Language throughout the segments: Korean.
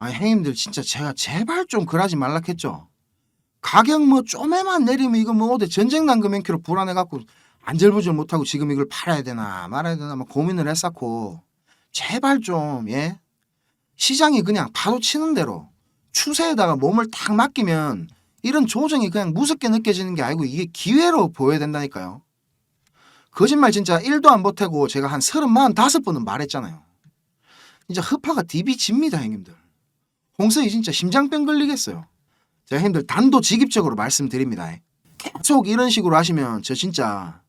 아니 형님들 진짜 제가 제발 좀 그러지 말라 했죠. 가격 뭐 좀에만 내리면 이거 뭐 어디 전쟁 난 금연키로 불안해 갖고 안절부절 못하고 지금 이걸 팔아야 되나 말아야 되나 막 고민을 했었고 제발 좀 예. 시장이 그냥 파도 치는 대로 추세에다가 몸을 딱 맡기면 이런 조정이 그냥 무섭게 느껴지는 게 아니고 이게 기회로 보여야 된다니까요. 거짓말 진짜 1도 안 보태고 제가 한 30, 45번은 말했잖아요. 진짜 흡파가 디비 집니다 형님들. 홍석이 진짜 심장병 걸리겠어요. 제가 형님들 단도직입적으로 말씀드립니다. 계속 이런 식으로 하시면 저 진짜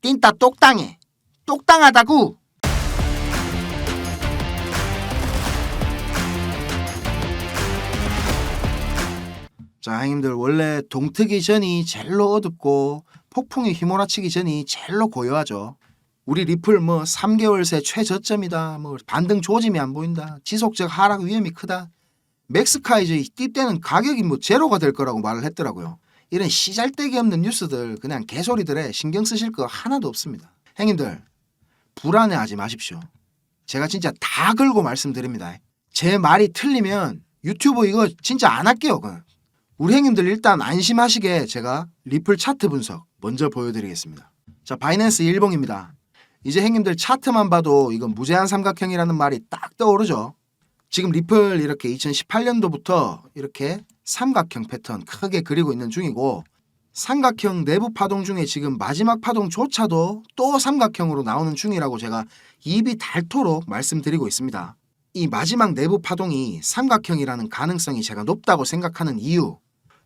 띵따 똑당해. 똑당하다구. 자, 형님들 원래 동트기 전이 제일로 어둡고 폭풍이 휘몰아치기 전이 제일로 고요하죠. 우리 리플 뭐 3개월 새 최저점이다. 뭐 반등 조짐이 안 보인다. 지속적 하락 위험이 크다. 맥스카이즈 띠때는 가격이 뭐 제로가 될 거라고 말을 했더라고요. 이런 시잘데기 없는 뉴스들 그냥 개소리들에 신경 쓰실 거 하나도 없습니다. 형님들 불안해하지 마십시오. 제가 진짜 다 걸고 말씀드립니다. 제 말이 틀리면 유튜브 이거 진짜 안 할게요. 그. 우리 형님들 일단 안심하시게 제가 리플 차트 분석 먼저 보여드리겠습니다. 자 바이낸스 일봉입니다. 이제 형님들 차트만 봐도 이건 무제한 삼각형이라는 말이 딱 떠오르죠. 지금 리플 이렇게 2018년도부터 이렇게 삼각형 패턴 크게 그리고 있는 중이고 삼각형 내부 파동 중에 지금 마지막 파동조차도 또 삼각형으로 나오는 중이라고 제가 입이 닳도록 말씀드리고 있습니다. 이 마지막 내부 파동이 삼각형이라는 가능성이 제가 높다고 생각하는 이유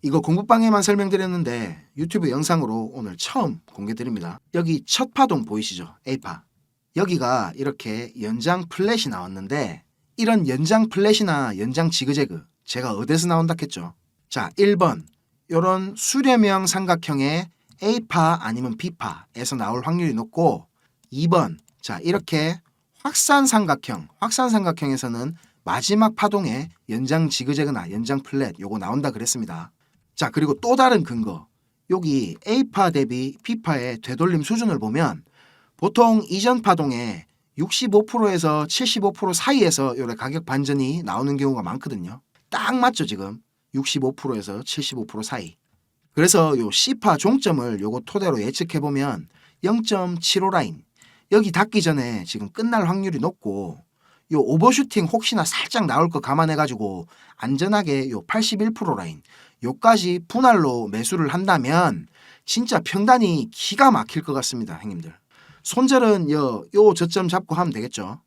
이거 공부방에만 설명드렸는데 유튜브 영상으로 오늘 처음 공개드립니다. 여기 첫 파동 보이시죠? A파. 여기가 이렇게 연장 플랫이 나왔는데 이런 연장 플랫이나 연장 지그재그 제가 어디서 나온다 했죠? 자, 1번 요런 수렴형 삼각형의 A파 아니면 B파에서 나올 확률이 높고 2번 자, 이렇게 확산 삼각형, 확산 삼각형에서는 마지막 파동에 연장 지그재그나 연장 플랫 요거 나온다 그랬습니다. 자, 그리고 또 다른 근거. 여기 A파 대비 B파의 되돌림 수준을 보면 보통 이전 파동에 65%에서 75% 사이에서 요래 가격 반전이 나오는 경우가 많거든요. 딱 맞죠, 지금. 65%에서 75% 사이. 그래서 요 C파 종점을 요거 토대로 예측해 보면 0.75 라인. 여기 닿기 전에 지금 끝날 확률이 높고 요 오버슈팅 혹시나 살짝 나올 거 감안해 가지고 안전하게 요 81% 라인 요까지 분할로 매수를 한다면 진짜 평단이 기가 막힐 것 같습니다, 형님들. 손절은 요, 요 저점 잡고 하면 되겠죠.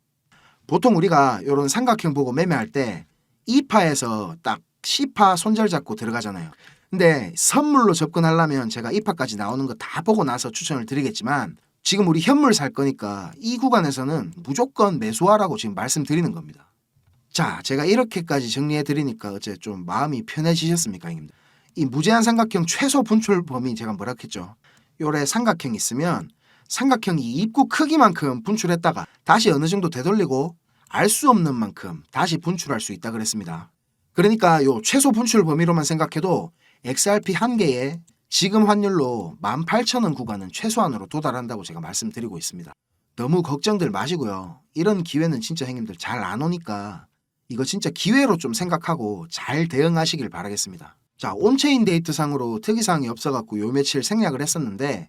보통 우리가 요런 삼각형 보고 매매할 때 2파에서 딱 C파 손절 잡고 들어가잖아요. 근데 선물로 접근하려면 제가 2파까지 나오는 거 다 보고 나서 추천을 드리겠지만 지금 우리 현물 살 거니까 이 구간에서는 무조건 매수하라고 지금 말씀드리는 겁니다. 자, 제가 이렇게까지 정리해 드리니까 어째 좀 마음이 편해지셨습니까, 형님들? 이 무제한 삼각형 최소 분출 범위 제가 뭐라 했죠? 요래 삼각형이 있으면 삼각형이 입구 크기만큼 분출했다가 다시 어느 정도 되돌리고 알 수 없는 만큼 다시 분출할 수 있다 그랬습니다. 그러니까 요 최소 분출 범위로만 생각해도 XRP 한 개에 지금 환율로 18,000원 구간은 최소한으로 도달한다고 제가 말씀드리고 있습니다. 너무 걱정들 마시고요. 이런 기회는 진짜 형님들 잘 안 오니까 이거 진짜 기회로 좀 생각하고 잘 대응하시길 바라겠습니다. 자, 온체인 데이트 상으로 특이사항이 없어갖고 요 며칠 생략을 했었는데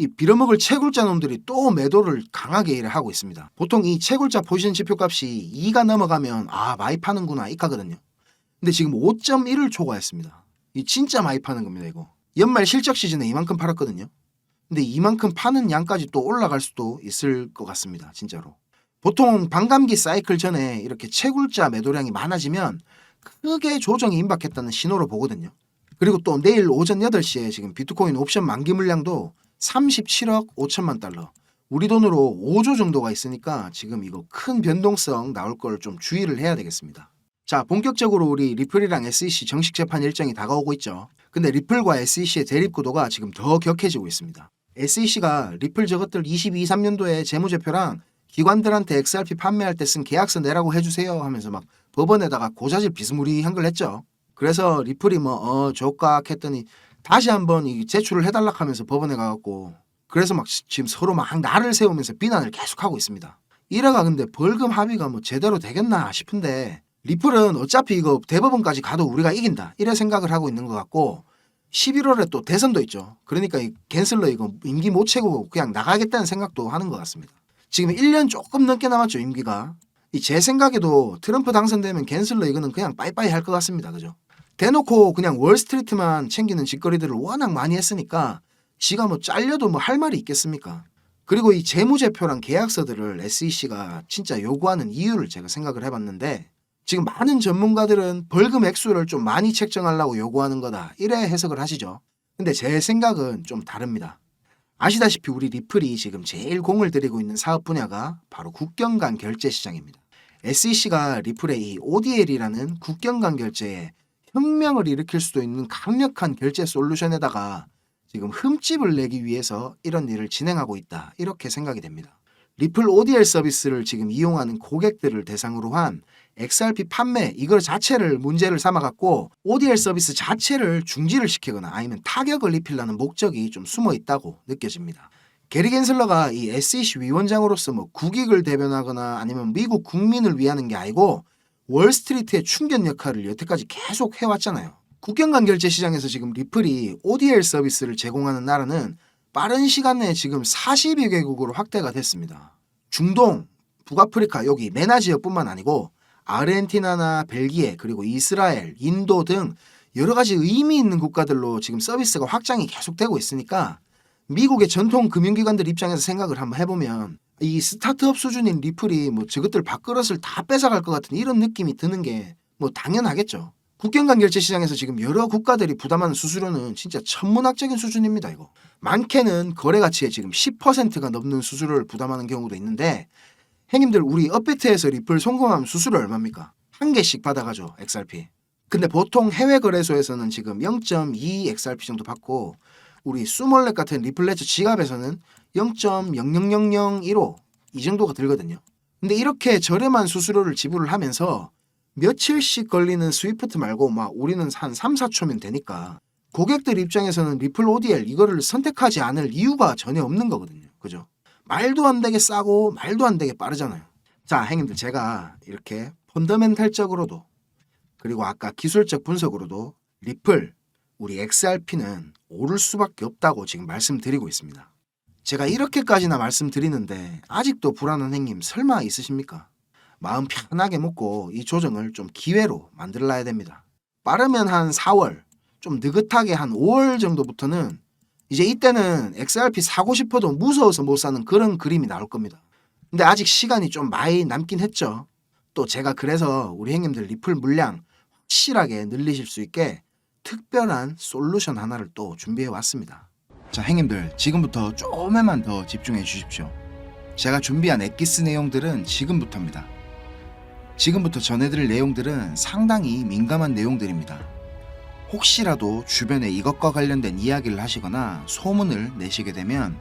이 빌어먹을 채굴자 놈들이 또 매도를 강하게 일을 하고 있습니다. 보통 이 채굴자 포지션 지표값이 2가 넘어가면 아 많이 파는구나 이카거든요. 근데 지금 5.1을 초과했습니다. 이 진짜 많이 파는 겁니다 이거. 연말 실적 시즌에 이만큼 팔았거든요. 근데 이만큼 파는 양까지 또 올라갈 수도 있을 것 같습니다. 진짜로. 보통 반감기 사이클 전에 이렇게 채굴자 매도량이 많아지면 크게 조정이 임박했다는 신호로 보거든요. 그리고 또 내일 오전 8시에 지금 비트코인 옵션 만기 물량도 37억 5천만 달러. 우리 돈으로 5조 정도가 있으니까 지금 이거 큰 변동성 나올 걸 좀 주의를 해야 되겠습니다. 자, 본격적으로 우리 리플이랑 SEC 정식 재판 일정이 다가오고 있죠. 근데 리플과 SEC의 대립 구도가 지금 더 격해지고 있습니다. SEC가 리플 저것들 22, 3년도에 재무제표랑 기관들한테 XRP 판매할 때 쓴 계약서 내라고 해주세요 하면서 막 법원에다가 고자질 비스무리한 걸 했죠. 그래서 리플이 뭐 어 조각 했더니 다시 한번 이 제출을 해달라 하면서 법원에 가갖고 그래서 막 지- 지금 서로 막 나를 세우면서 비난을 계속하고 있습니다. 이래가 근데 벌금 합의가 뭐 제대로 되겠나 싶은데 리플은 어차피 이거 대법원까지 가도 우리가 이긴다. 이래 생각을 하고 있는 것 같고 11월에 또 대선도 있죠. 그러니까 이 갠슬러 이거 임기 못 채고 그냥 나가겠다는 생각도 하는 것 같습니다. 지금 1년 조금 넘게 남았죠 임기가. 이 제 생각에도 트럼프 당선되면 갠슬러 이거는 그냥 빠이빠이 할 것 같습니다. 그죠? 대놓고 그냥 월스트리트만 챙기는 짓거리들을 워낙 많이 했으니까 지가 뭐 잘려도 뭐 할 말이 있겠습니까? 그리고 이 재무제표랑 계약서들을 SEC가 진짜 요구하는 이유를 제가 생각을 해봤는데 지금 많은 전문가들은 벌금 액수를 좀 많이 책정하려고 요구하는 거다 이래 해석을 하시죠. 근데 제 생각은 좀 다릅니다. 아시다시피 우리 리플이 지금 제일 공을 들이고 있는 사업 분야가 바로 국경 간 결제 시장입니다. SEC가 리플의 이 ODL이라는 국경 간 결제에 혁명을 일으킬 수도 있는 강력한 결제 솔루션에다가 지금 흠집을 내기 위해서 이런 일을 진행하고 있다. 이렇게 생각이 됩니다. 리플 ODL 서비스를 지금 이용하는 고객들을 대상으로 한 XRP 판매 이걸 자체를 문제를 삼아 갖고 ODL 서비스 자체를 중지를 시키거나 아니면 타격을 입히려는 목적이 좀 숨어 있다고 느껴집니다. 게리 겐슬러가 이 SEC 위원장으로서 뭐 국익을 대변하거나 아니면 미국 국민을 위하는 게 아니고 월스트리트의 충견 역할을 여태까지 계속 해왔잖아요. 국경 간 결제 시장에서 지금 리플이 ODL 서비스를 제공하는 나라는 빠른 시간 내에 지금 40여 개국으로 확대가 됐습니다. 중동, 북아프리카 여기 메나 지역뿐만 아니고 아르헨티나나 벨기에 그리고 이스라엘, 인도 등 여러 가지 의미 있는 국가들로 지금 서비스가 확장이 계속되고 있으니까 미국의 전통 금융기관들 입장에서 생각을 한번 해보면 이 스타트업 수준인 리플이 뭐 저것들 밥그릇을 다 뺏어갈 것 같은 이런 느낌이 드는 게 뭐 당연하겠죠. 국경 간 결제 시장에서 지금 여러 국가들이 부담하는 수수료는 진짜 천문학적인 수준입니다. 이거 많게는 거래 가치의 지금 10%가 넘는 수수료를 부담하는 경우도 있는데 행님들 우리 업비트에서 리플 송금하면 수수료 얼마입니까? 한 개씩 받아가죠 XRP. 근데 보통 해외 거래소에서는 지금 0.2 XRP 정도 받고 우리 수몰렛 같은 리플레츠 지갑에서는 0.00015이 정도가 들거든요. 근데 이렇게 저렴한 수수료를 지불을 하면서 며칠씩 걸리는 스위프트 말고 막 우리는 한 3, 4초면 되니까 고객들 입장에서는 리플 ODL 이거를 선택하지 않을 이유가 전혀 없는 거거든요. 그죠? 말도 안 되게 싸고 말도 안 되게 빠르잖아요. 자, 행님들 제가 이렇게 펀더멘탈적으로도 그리고 아까 기술적 분석으로도 리플 우리 XRP는 오를 수밖에 없다고 지금 말씀드리고 있습니다. 제가 이렇게까지나 말씀드리는데 아직도 불안한 행님 설마 있으십니까? 마음 편하게 먹고 이 조정을 좀 기회로 만들어야 됩니다. 빠르면 한 4월, 좀 느긋하게 한 5월 정도부터는 이제 이때는 XRP 사고 싶어도 무서워서 못 사는 그런 그림이 나올 겁니다. 근데 아직 시간이 좀 많이 남긴 했죠. 또 제가 그래서 우리 형님들 리플 물량 확실하게 늘리실 수 있게 특별한 솔루션 하나를 또 준비해 왔습니다. 자, 형님들 지금부터 조금만 더 집중해 주십시오. 제가 준비한 엑기스 내용들은 지금부터입니다. 지금부터 전해드릴 내용들은 상당히 민감한 내용들입니다. 혹시라도 주변에 이것과 관련된 이야기를 하시거나 소문을 내시게 되면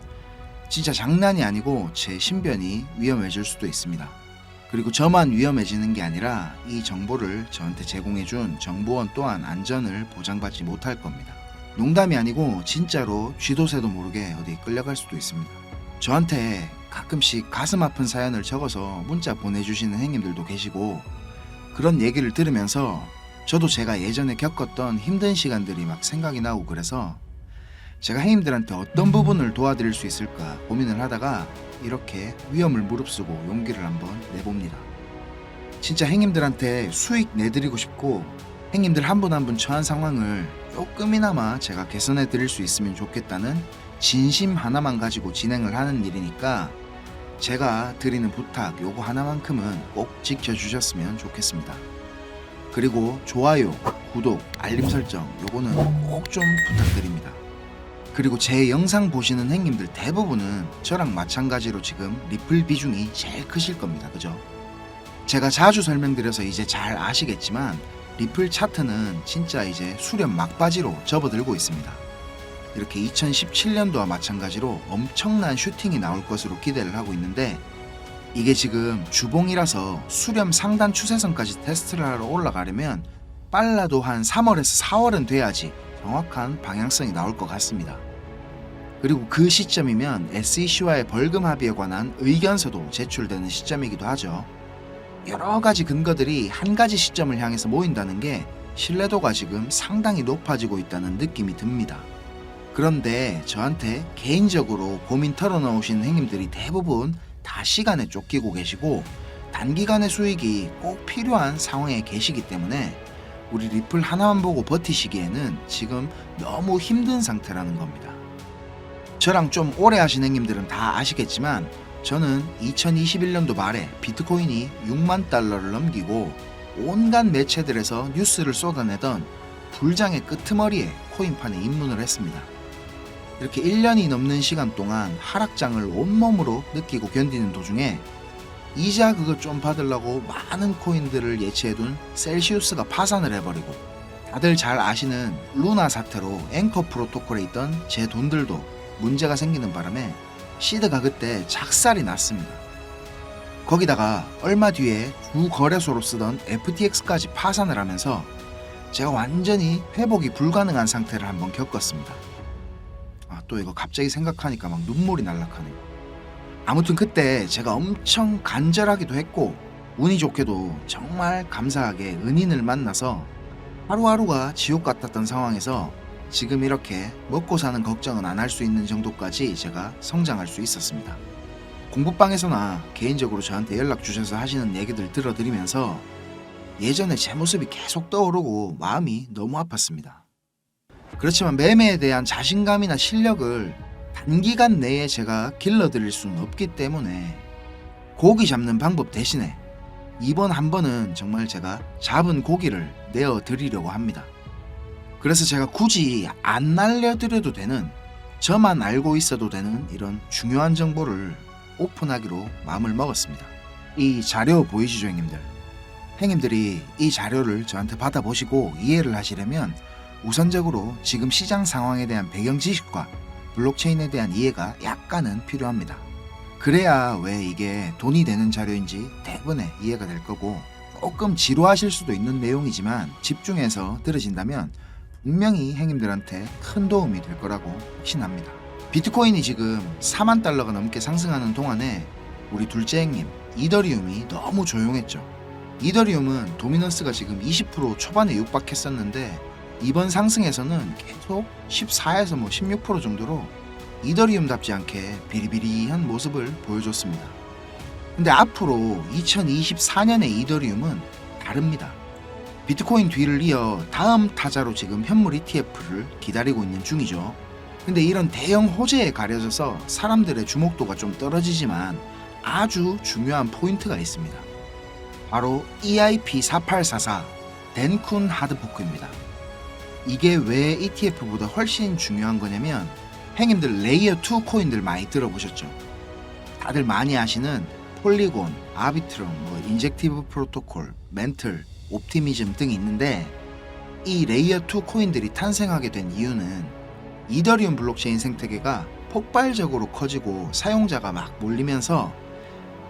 진짜 장난이 아니고 제 신변이 위험해질 수도 있습니다. 그리고 저만 위험해지는 게 아니라 이 정보를 저한테 제공해준 정보원 또한 안전을 보장받지 못할 겁니다. 농담이 아니고 진짜로 쥐도새도 모르게 어디 끌려갈 수도 있습니다. 저한테 가끔씩 가슴 아픈 사연을 적어서 문자 보내주시는 행님들도 계시고 그런 얘기를 들으면서 저도 제가 예전에 겪었던 힘든 시간들이 막 생각이 나고 그래서 제가 행님들한테 어떤 부분을 도와드릴 수 있을까 고민을 하다가 이렇게 위험을 무릅쓰고 용기를 한번 내봅니다. 진짜 행님들한테 수익 내드리고 싶고 행님들 한 분 한 분 처한 상황을 조금이나마 제가 개선해 드릴 수 있으면 좋겠다는 진심 하나만 가지고 진행을 하는 일이니까 제가 드리는 부탁 요거 하나만큼은 꼭 지켜주셨으면 좋겠습니다. 그리고 좋아요, 구독, 알림 설정 요거는 꼭 좀 부탁드립니다. 그리고 제 영상 보시는 행님들 대부분은 저랑 마찬가지로 지금 리플 비중이 제일 크실 겁니다. 그죠? 제가 자주 설명드려서 이제 잘 아시겠지만 리플 차트는 진짜 이제 수렴 막바지로 접어들고 있습니다. 이렇게 2017년도와 마찬가지로 엄청난 슈팅이 나올 것으로 기대를 하고 있는데 이게 지금 주봉이라서 수렴 상단 추세선까지 테스트를 하러 올라가려면 빨라도 한 3월에서 4월은 돼야지 정확한 방향성이 나올 것 같습니다. 그리고 그 시점이면 SEC와의 벌금 합의에 관한 의견서도 제출되는 시점이기도 하죠. 여러 가지 근거들이 한 가지 시점을 향해서 모인다는 게 신뢰도가 지금 상당히 높아지고 있다는 느낌이 듭니다. 그런데 저한테 개인적으로 고민 털어놓으신 행님들이 대부분 다 시간에 쫓기고 계시고 단기간의 수익이 꼭 필요한 상황에 계시기 때문에 우리 리플 하나만 보고 버티시기에는 지금 너무 힘든 상태라는 겁니다. 저랑 좀 오래 하신 행님들은 다 아시겠지만 저는 2021년도 말에 비트코인이 6만 달러를 넘기고 온갖 매체들에서 뉴스를 쏟아내던 불장의 끄트머리에 코인판에 입문을 했습니다. 이렇게 1년이 넘는 시간 동안 하락장을 온몸으로 느끼고 견디는 도중에 이자 그거 좀 받으려고 많은 코인들을 예치해둔 셀시우스가 파산을 해버리고 다들 잘 아시는 루나 사태로 앵커 프로토콜에 있던 제 돈들도 문제가 생기는 바람에 시드가 그때 작살이 났습니다. 거기다가 얼마 뒤에 주 거래소로 쓰던 FTX까지 파산을 하면서 제가 완전히 회복이 불가능한 상태를 한번 겪었습니다. 아, 또 이거 갑자기 생각하니까 막 눈물이 날락하네요. 아무튼 그때 제가 엄청 간절하기도 했고 운이 좋게도 정말 감사하게 은인을 만나서 하루하루가 지옥 같았던 상황에서 지금 이렇게 먹고 사는 걱정은 안 할 수 있는 정도까지 제가 성장할 수 있었습니다. 공부방에서나 개인적으로 저한테 연락 주셔서 하시는 얘기들 들어드리면서 예전에 제 모습이 계속 떠오르고 마음이 너무 아팠습니다. 그렇지만 매매에 대한 자신감이나 실력을 단기간 내에 제가 길러드릴 수는 없기 때문에 고기 잡는 방법 대신에 이번 한 번은 정말 제가 잡은 고기를 내어 드리려고 합니다. 그래서 제가 굳이 안 날려드려도 되는 저만 알고 있어도 되는 이런 중요한 정보를 오픈하기로 마음을 먹었습니다. 이 자료 보이시죠, 형님들? 형님들이 이 자료를 저한테 받아보시고 이해를 하시려면 우선적으로 지금 시장 상황에 대한 배경 지식과 블록체인에 대한 이해가 약간은 필요합니다. 그래야 왜 이게 돈이 되는 자료인지 대부분의 이해가 될 거고 조금 지루하실 수도 있는 내용이지만 집중해서 들으신다면 분명히 행님들한테 큰 도움이 될 거라고 확신합니다. 비트코인이 지금 4만 달러가 넘게 상승하는 동안에 우리 둘째 행님 이더리움이 너무 조용했죠. 이더리움은 도미넌스가 지금 20% 초반에 육박했었는데 이번 상승에서는 계속 14에서 뭐 16% 정도로 이더리움답지 않게 비리비리한 모습을 보여줬습니다. 근데 앞으로 2024년의 이더리움은 다릅니다. 비트코인 뒤를 이어 다음 타자로 지금 현물 ETF를 기다리고 있는 중이죠. 근데 이런 대형 호재에 가려져서 사람들의 주목도가 좀 떨어지지만 아주 중요한 포인트가 있습니다. 바로 E EIP4844 덴쿤 하드포크입니다. 이게 왜 ETF보다 훨씬 중요한 거냐면 행님들 레이어 2 코인들 많이 들어보셨죠? 다들 많이 아시는 폴리곤, 아비트럼, 뭐 인젝티브 프로토콜, 멘틀, 옵티미즘 등이 있는데 이 레이어 2 코인들이 탄생하게 된 이유는 이더리움 블록체인 생태계가 폭발적으로 커지고 사용자가 막 몰리면서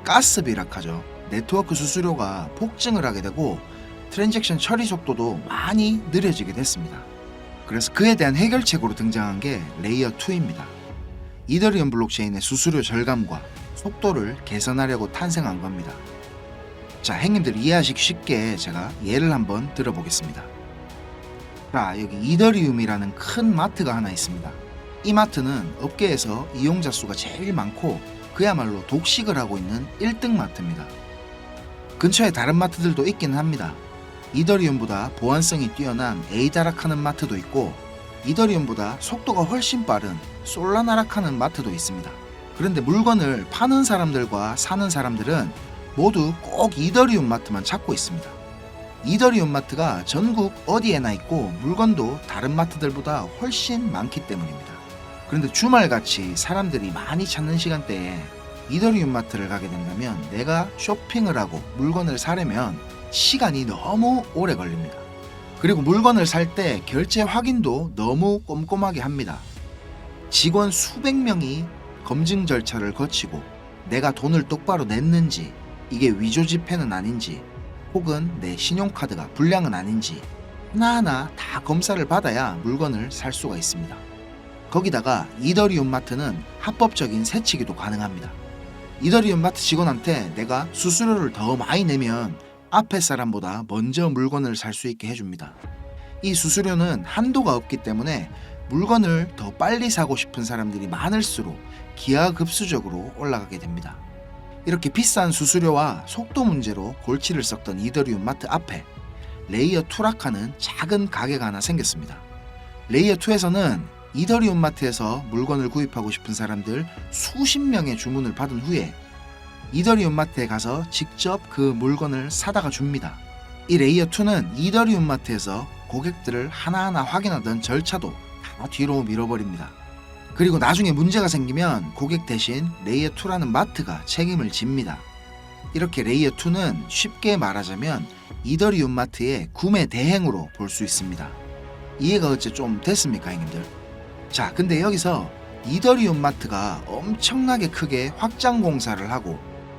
가스 비락하죠. 네트워크 수수료가 폭증을 하게 되고 트랜잭션 처리 속도도 많이 느려지게 됐습니다. 그래서 그에 대한 해결책으로 등장한 게 레이어 2입니다. 이더리움 블록체인의 수수료 절감과 속도를 개선하려고 탄생한 겁니다. 자, 행님들 이해하시기 쉽게 제가 예를 한번 들어보겠습니다. 자, 여기 이더리움이라는 큰 마트가 하나 있습니다. 이 마트는 업계에서 이용자 수가 제일 많고 그야말로 독식을 하고 있는 1등 마트입니다. 근처에 다른 마트들도 있기는 합니다. 이더리움보다 보안성이 뛰어난 에이다락하는 마트도 있고 이더리움보다 속도가 훨씬 빠른 솔라나락하는 마트도 있습니다. 그런데 물건을 파는 사람들과 사는 사람들은 모두 꼭 이더리움 마트만 찾고 있습니다. 이더리움 마트가 전국 어디에나 있고 물건도 다른 마트들보다 훨씬 많기 때문입니다. 그런데 주말같이 사람들이 많이 찾는 시간대에 이더리움 마트를 가게 된다면 내가 쇼핑을 하고 물건을 사려면 시간이 너무 오래 걸립니다. 그리고 물건을 살 때 결제 확인도 너무 꼼꼼하게 합니다. 직원 수백 명이 검증 절차를 거치고 내가 돈을 똑바로 냈는지 이게 위조 지폐는 아닌지 혹은 내 신용카드가 불량은 아닌지 하나하나 다 검사를 받아야 물건을 살 수가 있습니다. 거기다가 이더리움 마트는 합법적인 세치기도 가능합니다. 이더리움 마트 직원한테 내가 수수료를 더 많이 내면 앞에 사람보다 먼저 물건을 살 수 있게 해줍니다. 이 수수료는 한도가 없기 때문에 물건을 더 빨리 사고 싶은 사람들이 많을수록 기하급수적으로 올라가게 됩니다. 이렇게 비싼 수수료와 속도 문제로 골치를 썩던 이더리움 마트 앞에 레이어 투라카는 작은 가게가 하나 생겼습니다. 레이어 2에서는 이더리움 마트에서 물건을 구입하고 싶은 사람들 수십 명의 주문을 받은 후에 이더리움 마트에 가서 직접 그 물건을 사다가 줍니다. 이 레이어 2는 이더리움 마트에서 고객들을 하나하나 확인하던 절차도 다 뒤로 밀어버립니다. 그리고 나중에 문제가 생기면 고객 대신 레이어 2라는 마트가 책임을 집니다. 이렇게 레이어 2는 쉽게 말하자면 이더리움 마트의 구매 대행으로 볼 수 있습니다. 이해가 어째 좀 됐습니까, 형님들? 자, 근데 여기서 이더리움 마트가 엄청나게 크게 확장 공사를 하고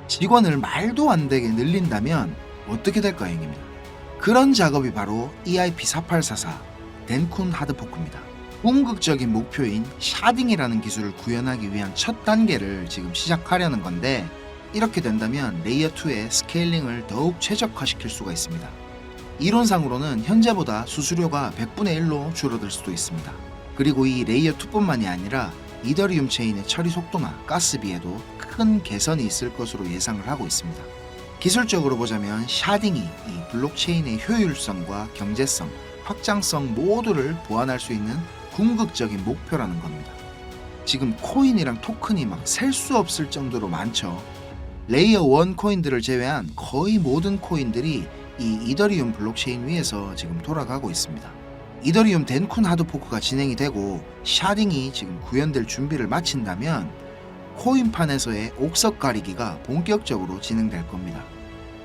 직원을 말도 안 되게 늘린다면 어떻게 될까요, 형님들? 그런 작업이 바로 E EIP4844 덴쿤 하드포크입니다. 궁극적인 목표인 샤딩이라는 기술을 구현하기 위한 첫 단계를 지금 시작하려는 건데 이렇게 된다면 레이어 2의 스케일링을 더욱 최적화시킬 수가 있습니다. 이론상으로는 현재보다 수수료가 100분의 1로 줄어들 수도 있습니다. 그리고 이 레이어 2뿐만이 아니라 이더리움 체인의 처리 속도나 가스비에도 큰 개선이 있을 것으로 예상을 하고 있습니다. 기술적으로 보자면 샤딩이 이 블록체인의 효율성과 경제성, 확장성 모두를 보완할 수 있는 궁극적인 목표라는 겁니다. 지금 코인이랑 토큰이 막 셀 수 없을 정도로 많죠. 레이어 1 코인들을 제외한 거의 모든 코인들이 이 이더리움 블록체인 위에서 지금 돌아가고 있습니다. 이더리움 덴쿤 하드포크가 진행이 되고 샤딩이 지금 구현될 준비를 마친다면 코인판에서의 옥석 가리기가 본격적으로 진행될 겁니다.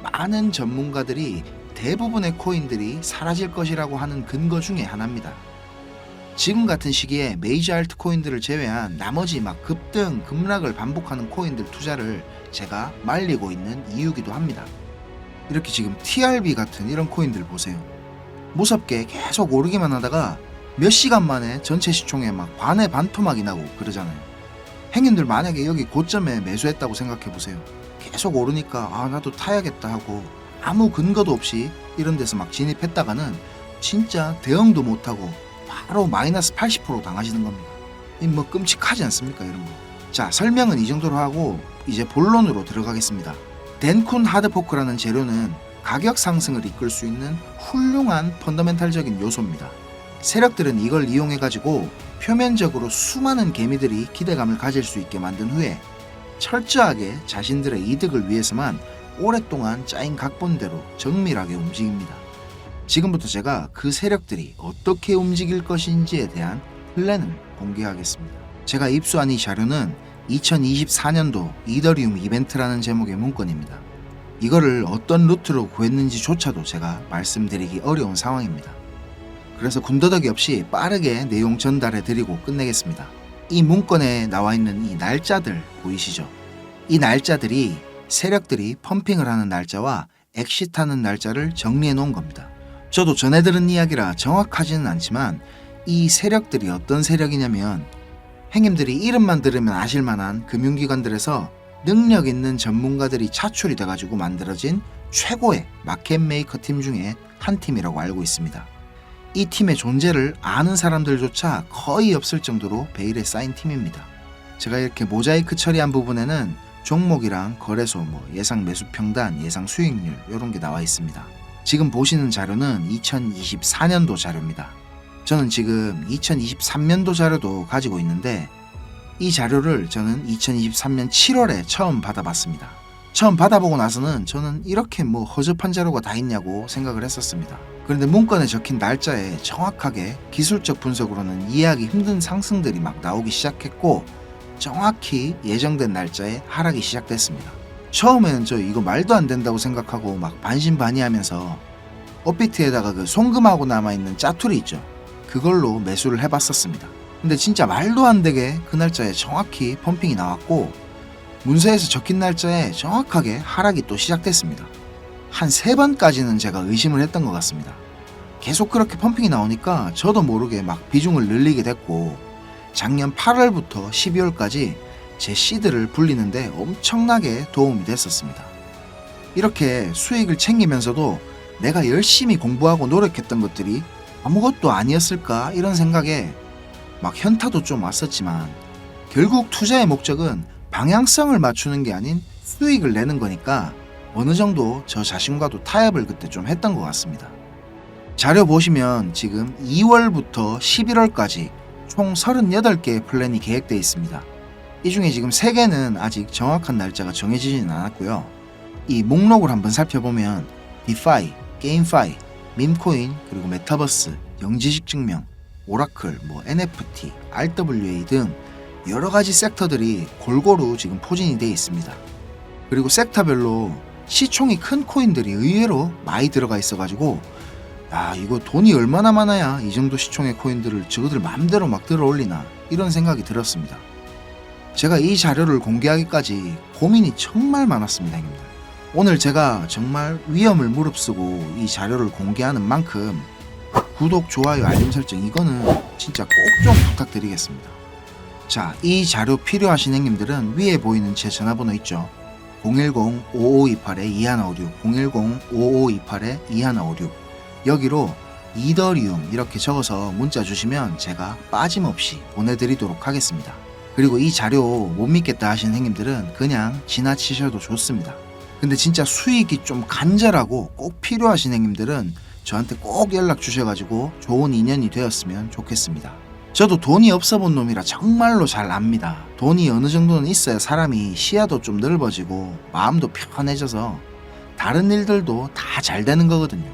많은 전문가들이 대부분의 코인들이 사라질 것이라고 하는 근거 중에 하나입니다. 지금 같은 시기에 메이저 알트 코인들을 제외한 나머지 막 급등, 급락을 반복하는 코인들 투자를 제가 말리고 있는 이유기도 합니다. 이렇게 지금 TRB 같은 이런 코인들 보세요. 무섭게 계속 오르기만 하다가 몇 시간 만에 전체 시총에 막 반의 반토막이 나고 그러잖아요. 행인들 만약에 여기 고점에 매수했다고 생각해 보세요. 계속 오르니까 아 나도 타야겠다 하고 아무 근거도 없이 이런 데서 막 진입했다가는 진짜 대응도 못하고 바로 마이너스 80% 당하시는 겁니다. 이뭐 끔찍하지 않습니까 거. 자 설명은 이 정도로 하고 이제 본론으로 들어가겠습니다. 덴쿤 하드포크라는 재료는 가격 상승을 이끌 수 있는 훌륭한 펀더멘탈적인 요소입니다. 세력들은 이걸 이용해 가지고 표면적으로 수많은 개미들이 기대감을 가질 수 있게 만든 후에 철저하게 자신들의 이득을 위해서만 오랫동안 짜인 각본대로 정밀하게 움직입니다. 지금부터 제가 그 세력들이 어떻게 움직일 것인지에 대한 플랜을 공개하겠습니다. 제가 입수한 이 자료는 2024년도 이더리움 이벤트라는 제목의 문건입니다. 이거를 어떤 루트로 구했는지조차도 제가 말씀드리기 어려운 상황입니다. 그래서 군더더기 없이 빠르게 내용 전달해 드리고 끝내겠습니다. 이 문건에 나와 있는 이 날짜들 보이시죠? 이 날짜들이 세력들이 펌핑을 하는 날짜와 엑시트하는 날짜를 정리해 놓은 겁니다. 저도 전해 들은 이야기라 정확하지는 않지만 이 세력들이 어떤 세력이냐면 행님들이 이름만 들으면 아실 만한 금융기관들에서 능력 있는 전문가들이 차출이 돼가지고 만들어진 최고의 마켓 메이커 팀 중에 한 팀이라고 알고 있습니다. 이 팀의 존재를 아는 사람들조차 거의 없을 정도로 베일에 쌓인 팀입니다. 제가 이렇게 모자이크 처리한 부분에는 종목이랑 거래소, 뭐 예상 매수 평단, 예상 수익률 이런 게 나와 있습니다. 지금 보시는 자료는 2024년도 자료입니다. 저는 지금 2023년도 자료도 가지고 있는데 이 자료를 저는 2023년 7월에 처음 받아봤습니다. 처음 받아보고 나서는 저는 이렇게 뭐 허접한 자료가 다 있냐고 생각을 했었습니다. 그런데 문건에 적힌 날짜에 정확하게 기술적 분석으로는 이해하기 힘든 상승들이 막 나오기 시작했고 정확히 예정된 날짜에 하락이 시작됐습니다. 처음에는 저 이거 말도 안 된다고 생각하고 막 반신반의하면서 업비트에다가 그 송금하고 남아있는 짜투리 있죠. 그걸로 매수를 해봤었습니다. 근데 진짜 말도 안 되게 그 날짜에 정확히 펌핑이 나왔고 문서에서 적힌 날짜에 정확하게 하락이 또 시작됐습니다. 한 세 번까지는 제가 의심을 했던 것 같습니다. 계속 그렇게 펌핑이 나오니까 저도 모르게 막 비중을 늘리게 됐고 작년 8월부터 12월까지 제 시드를 불리는데 엄청나게 도움이 됐었습니다. 이렇게 수익을 챙기면서도 내가 열심히 공부하고 노력했던 것들이 아무것도 아니었을까 이런 생각에 막 현타도 좀 왔었지만 결국 투자의 목적은 방향성을 맞추는 게 아닌 수익을 내는 거니까 어느 정도 저 자신과도 타협을 그때 좀 했던 것 같습니다. 자료 보시면 지금 2월부터 11월까지 총 38개의 플랜이 계획되어 있습니다. 이 중에 지금 3개는 아직 정확한 날짜가 정해지지는 않았고요. 이 목록을 한번 살펴보면 디파이, 게임파이, 밈코인, 그리고 메타버스, 영지식 증명, 오라클, 뭐 NFT, RWA 등 여러 가지 섹터들이 골고루 지금 포진이 되어 있습니다. 그리고 섹터별로 시총이 큰 코인들이 의외로 많이 들어가 있어가지고 야 이거 돈이 얼마나 많아야 이 정도 시총의 코인들을 저거들 마음대로 막 들어 올리나 이런 생각이 들었습니다. 제가 이 자료를 공개하기까지 고민이 정말 많았습니다, 형님들. 오늘 제가 정말 위험을 무릅쓰고 이 자료를 공개하는 만큼 구독, 좋아요, 알림 설정 이거는 진짜 꼭 좀 부탁드리겠습니다. 자, 이 자료 필요하신 형님들은 위에 보이는 제 전화번호 있죠. 010-5528-2156, 010-5528-2156 여기로 이더리움 이렇게 적어서 문자 주시면 제가 빠짐없이 보내드리도록 하겠습니다. 그리고 이 자료 못 믿겠다 하시는 형님들은 그냥 지나치셔도 좋습니다. 근데 진짜 수익이 좀 간절하고 꼭 필요하신 형님들은 저한테 꼭 연락 주셔가지고 좋은 인연이 되었으면 좋겠습니다. 저도 돈이 없어 본 놈이라 정말로 잘 압니다. 돈이 어느 정도는 있어야 사람이 시야도 좀 넓어지고 마음도 편해져서 다른 일들도 다 잘 되는 거거든요.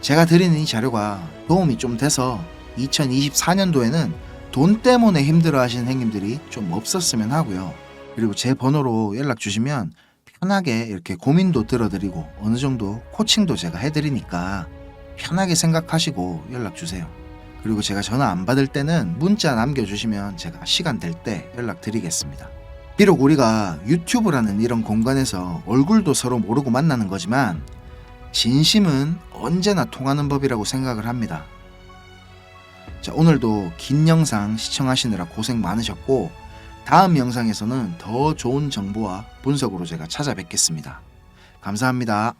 제가 드리는 이 자료가 도움이 좀 돼서 2024년도에는 돈 때문에 힘들어 하시는 행님들이 좀 없었으면 하고요. 그리고 제 번호로 연락 주시면 편하게 이렇게 고민도 들어드리고 어느 정도 코칭도 제가 해드리니까 편하게 생각하시고 연락 주세요. 그리고 제가 전화 안 받을 때는 문자 남겨주시면 제가 시간 될 때 연락드리겠습니다. 비록 우리가 유튜브라는 이런 공간에서 얼굴도 서로 모르고 만나는 거지만 진심은 언제나 통하는 법이라고 생각을 합니다. 자, 오늘도 긴 영상 시청하시느라 고생 많으셨고 다음 영상에서는 더 좋은 정보와 분석으로 제가 찾아뵙겠습니다. 감사합니다.